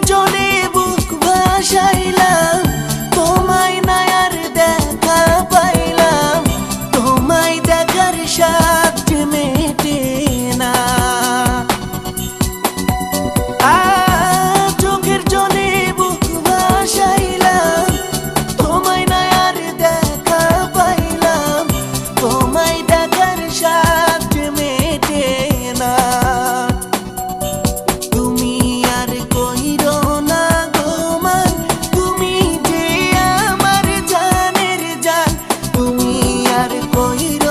জনে বুক ভাষা আর কইরা